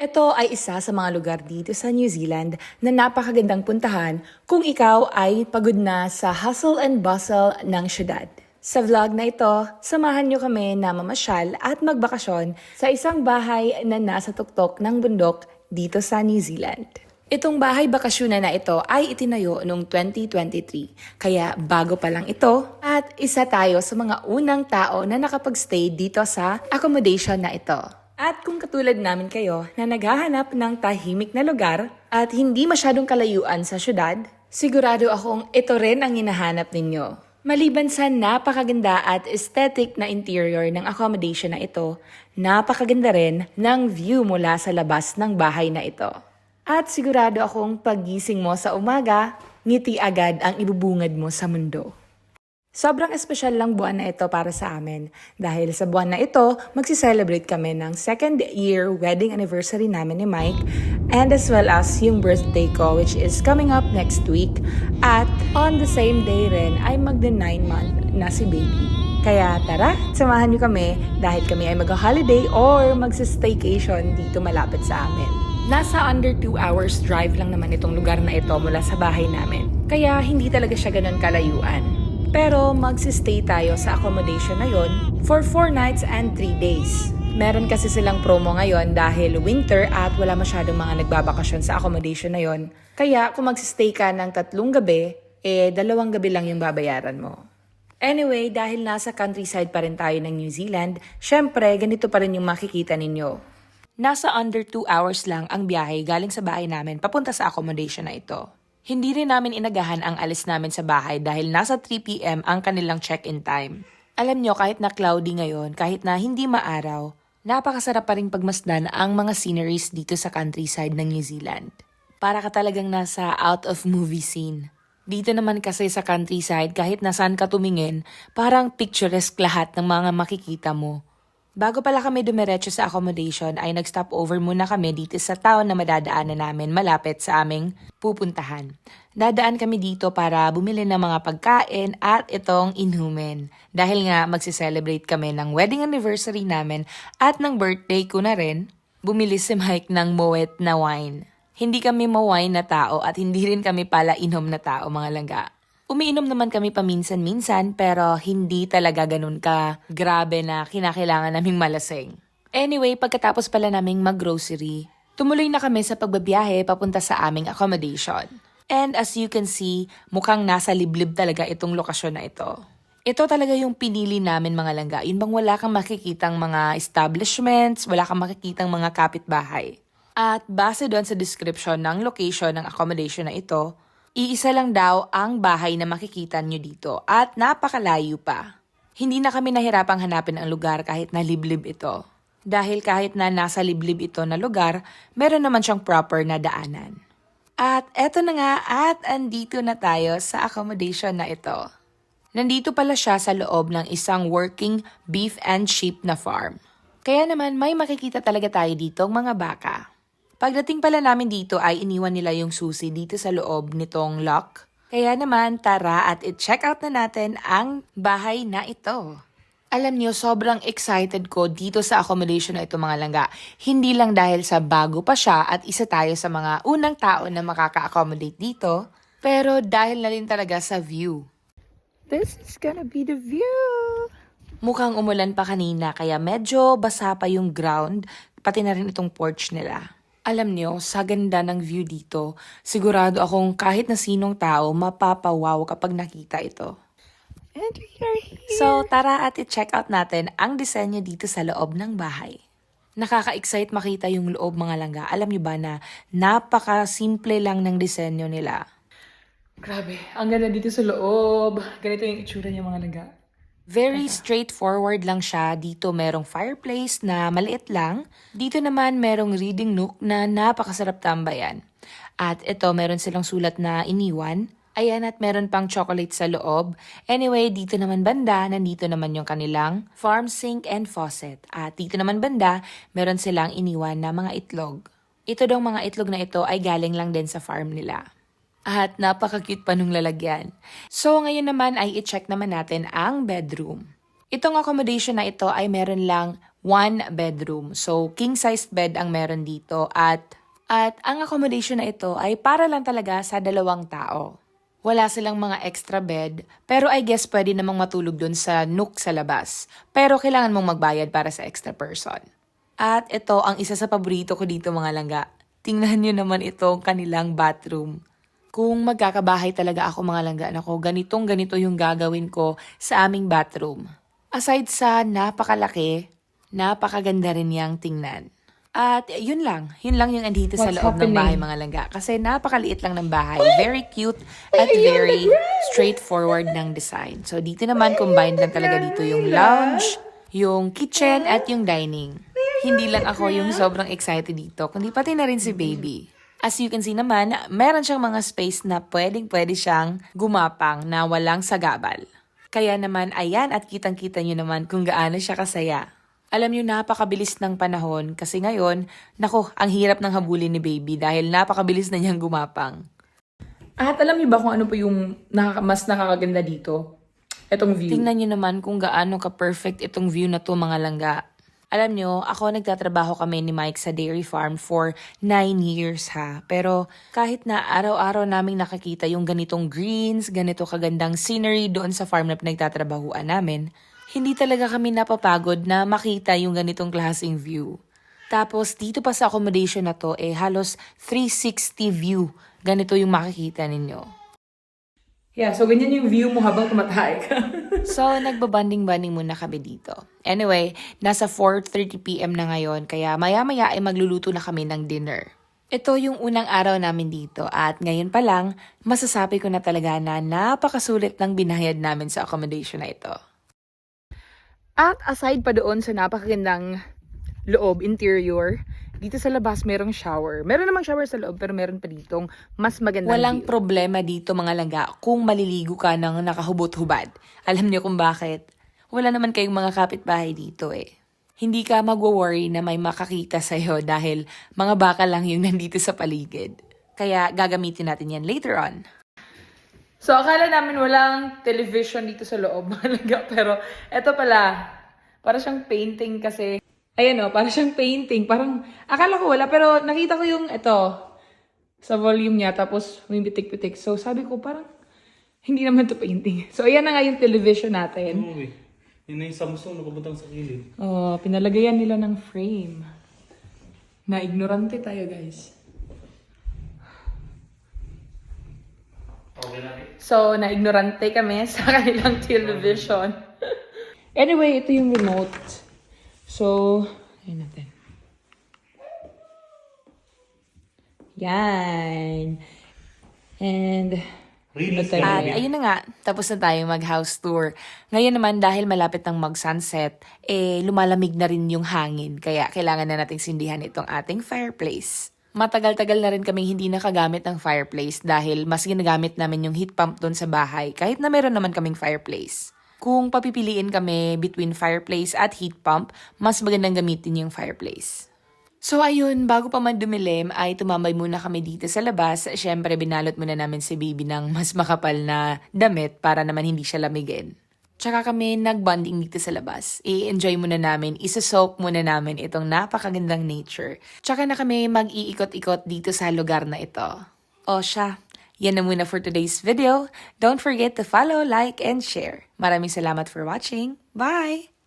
Ito ay isa sa mga lugar dito sa New Zealand na napakagandang puntahan kung ikaw ay pagod na sa hustle and bustle ng syudad. Sa vlog na ito, samahan niyo kami na mamasyal at magbakasyon sa isang bahay na nasa tuktok ng bundok dito sa New Zealand. Itong bahay bakasyonan na ito ay itinayo noong 2023, kaya bago pa lang ito at isa tayo sa mga unang tao na nakapag-stay dito sa accommodation na ito. At kung katulad namin kayo na naghahanap ng tahimik na lugar at hindi masyadong kalayuan sa syudad, sigurado akong ito rin ang hinahanap ninyo. Maliban sa napakaganda at aesthetic na interior ng accommodation na ito, napakaganda rin ng view mula sa labas ng bahay na ito. At sigurado akong pagising mo sa umaga, ngiti agad ang ibubungad mo sa mundo. Sobrang espesyal lang buwan na ito para sa amin dahil sa buwan na ito, magsiselebrate kami ng second year wedding anniversary namin ni Mike and as well as yung birthday ko which is coming up next week at on the same day rin ay magda 9 month na si baby. Kaya tara, samahan niyo kami dahil kami ay mag-holiday or magsa-staycation dito malapit sa amin. Nasa under 2 hours drive lang naman itong lugar na ito mula sa bahay namin. Kaya hindi talaga siya ganun kalayuan. Pero magsistay tayo sa accommodation na yon for 4 nights and 3 days. Meron kasi silang promo ngayon dahil winter at wala masyadong mga nagbabakasyon sa accommodation na yon. Kaya kung magsistay ka ng tatlong gabi, eh dalawang gabi lang yung babayaran mo. Anyway, dahil nasa countryside pa rin tayo ng New Zealand, syempre ganito pa rin yung makikita ninyo. Nasa under 2 hours lang ang biyahe galing sa bahay namin papunta sa accommodation na ito. Hindi rin namin inagahan ang alis namin sa bahay dahil nasa 3pm ang kanilang check-in time. Alam nyo, kahit na cloudy ngayon, kahit na hindi maaraw, napakasarap pa rin pagmasdan ang mga sceneries dito sa countryside ng New Zealand. Para ka talagang nasa out of movie scene. Dito naman kasi sa countryside, kahit nasaan ka tumingin, parang picturesque lahat ng mga makikita mo. Bago pala kami dumiretso sa accommodation ay nag-stop over muna kami dito sa town na madadaanan namin malapit sa aming pupuntahan. Dadaan kami dito para bumili ng mga pagkain at itong inhuman. Dahil nga magsi-celebrate kami ng wedding anniversary namin at ng birthday ko na rin, bumili si Mike ng Moet na wine. Hindi kami ma-wine na tao at hindi rin kami pala inom na tao mga langga. Umiinom naman kami paminsan-minsan pero hindi talaga ganun ka grabe na kinakailangan naming malasing. Anyway, pagkatapos pala naming mag-grocery, tumuloy na kami sa pagbabiyahe papunta sa aming accommodation. And as you can see, mukhang nasa liblib talaga itong lokasyon na ito. Ito talaga yung pinili namin mga langga. Yun bang wala kang makikitang mga establishments, wala kang makikitang mga kapitbahay. At base doon sa description ng location ng accommodation na ito, Iisa lang daw ang bahay na makikita nyo dito at napakalayo pa. Hindi na kami nahirapang hanapin ang lugar kahit na liblib ito. Dahil kahit na nasa liblib ito na lugar, meron naman siyang proper na daanan. At eto na nga at andito na tayo sa accommodation na ito. Nandito pala siya sa loob ng isang working beef and sheep na farm. Kaya naman may makikita talaga tayo dito mga baka. Pagdating pala namin dito ay iniwan nila yung susi dito sa loob nitong lock. Kaya naman tara at i-check out na natin ang bahay na ito. Alam niyo, sobrang excited ko dito sa accommodation na ito mga langga. Hindi lang dahil sa bago pa siya at isa tayo sa mga unang tao na makaka-accommodate dito, pero dahil na rin talaga sa view. This is gonna be the view! Mukhang umulan pa kanina kaya medyo basa pa yung ground, pati na rin itong porch nila. Alam niyo, sa ganda ng view dito, sigurado akong kahit na sinong tao mapapawaw kapag nakita ito. And we are here. So, tara at i-check out natin ang disenyo dito sa loob ng bahay. Nakaka-excite makita yung loob mga langga. Alam niyo ba na napaka-simple lang ng disenyo nila. Grabe, ang ganda dito sa loob. Ganito yung itsura niya mga laga. Very straightforward lang siya. Dito merong fireplace na maliit lang. Dito naman merong reading nook na napakasarap tambayan. At ito, meron silang sulat na iniwan. Ayan, at meron pang chocolate sa loob. Anyway, dito naman banda, nandito naman yung kanilang farm sink and faucet. At dito naman banda, meron silang iniwan na mga itlog. Ito daw mga itlog na ito ay galing lang din sa farm nila. At napaka-cute pa nung lalagyan. So ngayon naman ay i-check naman natin ang bedroom. Itong accommodation na ito ay meron lang one bedroom. So, king-sized bed ang meron dito at at ang accommodation na ito ay para lang talaga sa dalawang tao. Wala silang mga extra bed, pero I guess pwede namang matulog dun sa nook sa labas. Pero kailangan mong magbayad para sa extra person. At ito ang isa sa paborito ko dito mga langga. Tingnan nyo naman itong kanilang bathroom. Kung magkakabahay talaga ako mga langgaan ako, ganitong ganito yung gagawin ko sa aming bathroom. Aside sa napakalaki, napakaganda rin niyang tingnan. At yun lang, yun lang yung andito sa What's loob ng happening? bahay mga langga. Kasi napakaliit lang ng bahay. Very cute at very straightforward ng design. So dito naman combined lang talaga dito yung lounge, yung kitchen at yung dining. Hindi lang ako yung sobrang excited dito, kundi pati na rin si baby. As you can see naman, meron siyang mga space na pwedeng pwede siyang gumapang na walang sagabal. Kaya naman, ayan at kitang-kita nyo naman kung gaano siya kasaya. Alam nyo, napakabilis ng panahon kasi ngayon, nako, ang hirap ng habulin ni baby dahil napakabilis na niyang gumapang. At alam niyo ba kung ano po yung nakaka- mas nakakaganda dito? Etong view. Tingnan nyo naman kung gaano ka-perfect itong view na to mga langga. Alam nyo, ako nagtatrabaho kami ni Mike sa dairy farm for 9 years ha. Pero kahit na araw-araw naming nakakita yung ganitong greens, ganito kagandang scenery doon sa farm na pinagtatrabahuan namin, hindi talaga kami napapagod na makita yung ganitong klaseng view. Tapos dito pa sa accommodation na to, eh halos 360 view. Ganito yung makikita ninyo. Yeah, so ganyan yung view mo habang tumatay ka. So, nagbabanding-banding muna kami dito. Anyway, nasa 4.30pm na ngayon, kaya maya-maya ay magluluto na kami ng dinner. Ito yung unang araw namin dito at ngayon pa lang, masasabi ko na talaga na napakasulit ng binayad namin sa accommodation na ito. At aside pa doon sa napakagandang loob, interior, dito sa labas merong shower. Meron namang shower sa loob pero meron pa ditong mas magandang Walang view. problema dito mga langga kung maliligo ka ng nakahubot-hubad. Alam niyo kung bakit? Wala naman kayong mga kapitbahay dito eh. Hindi ka magwo-worry na may makakita sa'yo dahil mga baka lang yung nandito sa paligid. Kaya gagamitin natin yan later on. So, akala namin walang television dito sa loob, malaga. Pero, eto pala, para siyang painting kasi. Ayan o, para siyang painting. Parang, akala ko wala, pero nakita ko yung, eto, sa volume niya, tapos may pitik-pitik. So, sabi ko, parang, hindi naman to painting. So, ayan na nga yung television natin. Oo eh. Yun na yung Samsung na papuntang sa kilid. Oh, pinalagayan nila ng frame. Na ignorante tayo, guys. Okay na So, na-ignorante kami sa kanilang television. anyway, ito yung remote. So, ayun natin. Yan. And, ka At ayun na nga, tapos na tayong mag-house tour. Ngayon naman dahil malapit ng mag-sunset, eh lumalamig na rin yung hangin. Kaya kailangan na nating sindihan itong ating fireplace. Matagal-tagal na rin kaming hindi nakagamit ng fireplace dahil mas ginagamit namin yung heat pump doon sa bahay kahit na meron naman kaming fireplace. Kung papipiliin kami between fireplace at heat pump, mas magandang gamitin yung fireplace. So ayun, bago pa man dumilim ay tumambay muna kami dito sa labas. Siyempre binalot muna namin si baby ng mas makapal na damit para naman hindi siya lamigin. Tsaka kami nagbonding dito sa labas. I-enjoy muna namin, isa-soak muna namin itong napakagandang nature. Tsaka na kami mag-iikot-ikot dito sa lugar na ito. O siya, yan na muna for today's video. Don't forget to follow, like, and share. Maraming salamat for watching. Bye!